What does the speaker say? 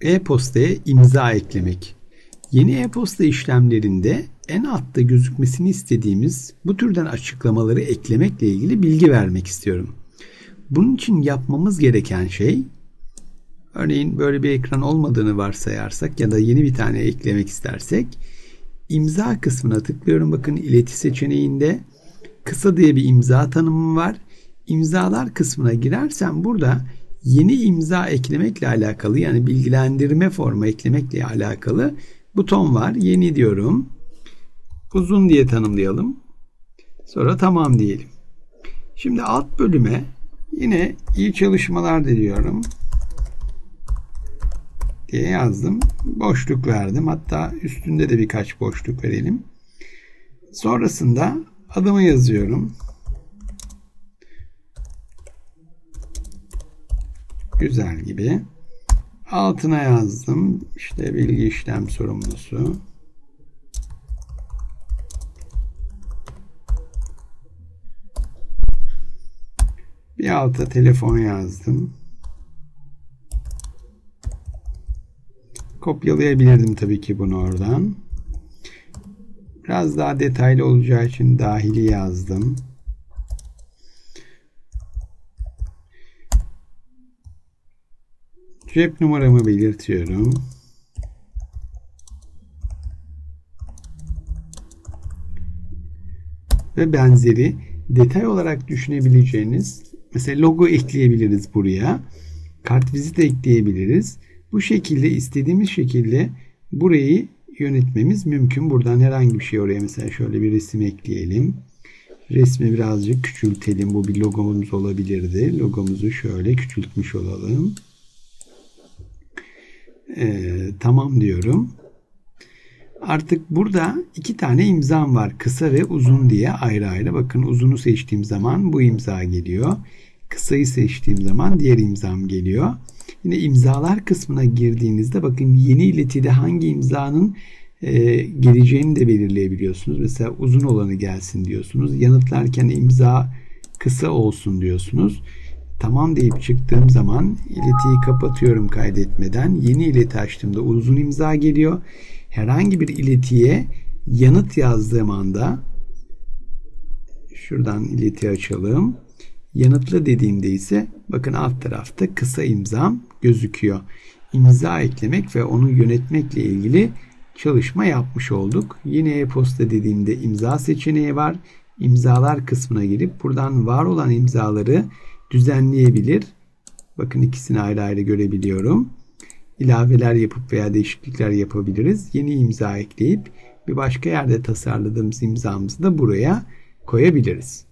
e-postaya imza eklemek. Yeni e-posta işlemlerinde en altta gözükmesini istediğimiz bu türden açıklamaları eklemekle ilgili bilgi vermek istiyorum. Bunun için yapmamız gereken şey örneğin böyle bir ekran olmadığını varsayarsak ya da yeni bir tane eklemek istersek imza kısmına tıklıyorum. Bakın ileti seçeneğinde kısa diye bir imza tanımı var. İmzalar kısmına girersem burada yeni imza eklemekle alakalı yani bilgilendirme formu eklemekle alakalı buton var. Yeni diyorum. Uzun diye tanımlayalım. Sonra tamam diyelim. Şimdi alt bölüme yine iyi çalışmalar diliyorum diye yazdım. Boşluk verdim. Hatta üstünde de birkaç boşluk verelim. Sonrasında adımı yazıyorum. Güzel gibi. Altına yazdım. İşte bilgi işlem sorumlusu. Bir alta telefon yazdım. Kopyalayabilirdim tabii ki bunu oradan. Biraz daha detaylı olacağı için dahili yazdım. Cep numaramı belirtiyorum. Ve benzeri detay olarak düşünebileceğiniz mesela logo ekleyebiliriz buraya. Kart vizit ekleyebiliriz. Bu şekilde istediğimiz şekilde burayı yönetmemiz mümkün. Buradan herhangi bir şey oraya mesela şöyle bir resim ekleyelim. Resmi birazcık küçültelim. Bu bir logomuz olabilirdi. Logomuzu şöyle küçültmüş olalım. Ee, tamam diyorum. Artık burada iki tane imzam var. Kısa ve uzun diye ayrı ayrı. Bakın uzunu seçtiğim zaman bu imza geliyor. Kısayı seçtiğim zaman diğer imzam geliyor. Yine imzalar kısmına girdiğinizde bakın yeni iletide hangi imzanın e, geleceğini de belirleyebiliyorsunuz. Mesela uzun olanı gelsin diyorsunuz. Yanıtlarken imza kısa olsun diyorsunuz. Tamam deyip çıktığım zaman iletiyi kapatıyorum kaydetmeden. Yeni ileti açtığımda uzun imza geliyor. Herhangi bir iletiye yanıt yazdığım anda şuradan ileti açalım. Yanıtlı dediğimde ise bakın alt tarafta kısa imzam gözüküyor. İmza eklemek ve onu yönetmekle ilgili çalışma yapmış olduk. Yine e-posta dediğimde imza seçeneği var. İmzalar kısmına girip buradan var olan imzaları düzenleyebilir. Bakın ikisini ayrı ayrı görebiliyorum. İlaveler yapıp veya değişiklikler yapabiliriz. Yeni imza ekleyip bir başka yerde tasarladığımız imzamızı da buraya koyabiliriz.